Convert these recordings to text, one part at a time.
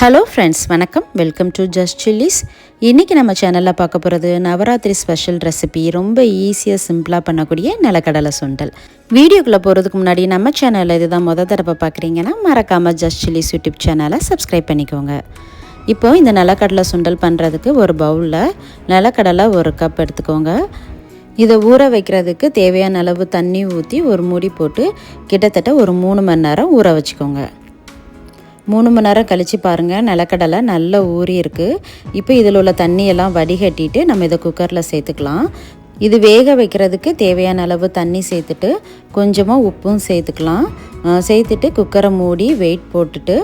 Hello friends வணக்கம். Welcome to just chillies இன்றைக்கி நம்ம சேனலில் பார்க்க போகிறது நவராத்திரி ஸ்பெஷல் ரெசிபி ரொம்ப ஈஸியாக சிம்பிளாக பண்ணக்கூடிய நிலக்கடலை சுண்டல். வீடியோக்குள்ளே போகிறதுக்கு முன்னாடி நம்ம சேனலில் இதுதான் முத தடவை பார்க்குறீங்கன்னா மறக்காமல் ஜஸ்ட் சில்லிஸ் யூடியூப் சேனலை சப்ஸ்கிரைப் பண்ணிக்கோங்க. இப்போ இந்த நிலக்கடலை சுண்டல் பண்ணுறதுக்கு ஒரு பவுலில் நிலக்கடலை ஒரு கப் எடுத்துக்கோங்க. இதை ஊற வைக்கிறதுக்கு தேவையான அளவு தண்ணி ஊற்றி ஒரு மூடி போட்டு கிட்டத்தட்ட ஒரு மூணு மணி நேரம் ஊற வச்சுக்கோங்க. மூணு மணி நேரம் கழித்து பாருங்கள் நிலக்கடலை நல்லா ஊறி இருக்குது இப்போ இதில் உள்ள தண்ணியெல்லாம் வடிகட்டிட்டு நம்ம இதை குக்கரில் சேர்த்துக்கலாம். இது வேக வைக்கிறதுக்கு தேவையான அளவு தண்ணி சேர்த்துட்டு கொஞ்சமாக உப்பும் சேர்த்துக்கலாம். சேர்த்துட்டு குக்கரை மூடி வெயிட் போட்டுட்டு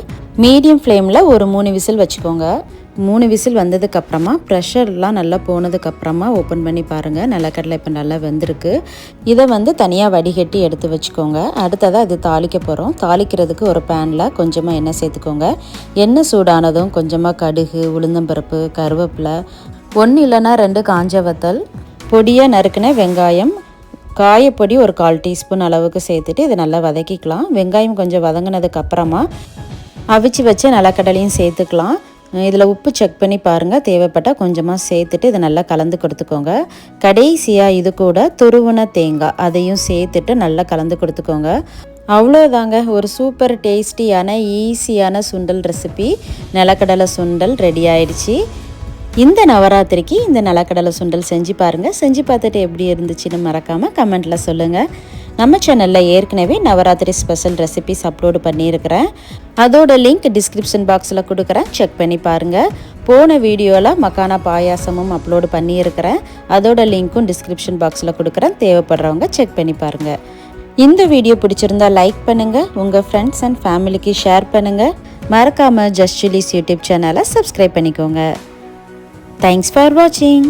மீடியம் ஃப்ளேமில் ஒரு மூணு விசில் வச்சுக்கோங்க. மூணு விசில் வந்ததுக்கப்புறமா ப்ரெஷர்லாம் நல்லா போனதுக்கப்புறமா ஓப்பன் பண்ணி பாருங்கள் நிலக்கடலை இப்போ நல்லா வெந்திருக்கு. இதை வந்து தனியாக வடிகட்டி எடுத்து வச்சுக்கோங்க. அடுத்ததாக இது தாளிக்க போகிறோம் தாளிக்கிறதுக்கு ஒரு பேனில் கொஞ்சமாக எண்ணெய் சேர்த்துக்கோங்க. எண்ணெய் சூடானதும் கொஞ்சமாக கடுகு உளுந்தம்பருப்பு கருவேப்பிலை ஒன்று இல்லைன்னா ரெண்டு காஞ்ச வத்தல் பொடியாக நறுக்கின வெங்காயம் காயப்பொடி ஒரு கால் டீஸ்பூன் அளவுக்கு சேர்த்துட்டு இதை நல்லா வதக்கிக்கலாம். வெங்காயம் கொஞ்சம் வதங்கினதுக்கு அப்புறமா அவிச்சு வச்ச நிலக்கடலையும் சேர்த்துக்கலாம். இதில் உப்பு செக் பண்ணி பாருங்கள் தேவைப்பட்டால் கொஞ்சமாக சேர்த்துட்டு இதை நல்லா கலந்து கொடுத்துக்கோங்க. கடைசியாக இது கூட துருவன தேங்காய். அதையும் சேர்த்துட்டு நல்லா கலந்து கொடுத்துக்கோங்க. அவ்வளோதாங்க ஒரு சூப்பர் டேஸ்டியான ஈஸியான சுண்டல் ரெசிபி நிலக்கடலை சுண்டல் ரெடி ஆயிடுச்சு. இந்த நவராத்திரிக்கு இந்த நிலக்கடலை சுண்டல் செஞ்சு பாருங்கள் செஞ்சு பார்த்துட்டு எப்படி இருந்துச்சுன்னு மறக்காமல் கமெண்ட்டில் சொல்லுங்கள் நம்ம சேனலில் ஏற்கனவே நவராத்திரி ஸ்பெஷல் ரெசிபிஸ் அப்லோடு பண்ணியிருக்கிறேன். அதோட லிங்க் டிஸ்கிரிப்ஷன் பாக்ஸில் கொடுக்குறேன். செக் பண்ணி பாருங்கள் போன வீடியோவில் மக்கானா பாயாசமும் அப்லோடு பண்ணியிருக்கிறேன். அதோட லிங்க்கும் டிஸ்கிரிப்ஷன் பாக்ஸில் கொடுக்குறேன். தேவைப்படுறவங்க செக் பண்ணி பாருங்கள் இந்த வீடியோ பிடிச்சிருந்தா லைக் பண்ணுங்கள் உங்கள் ஃப்ரெண்ட்ஸ் அண்ட் ஃபேமிலிக்கு ஷேர் பண்ணுங்கள் மறக்காமல் ஜஸ்ட் சில்லிஸ் யூடியூப் சேனலை சப்ஸ்கிரைப் பண்ணிக்கோங்க. தேங்க்ஸ் ஃபார் வாட்சிங்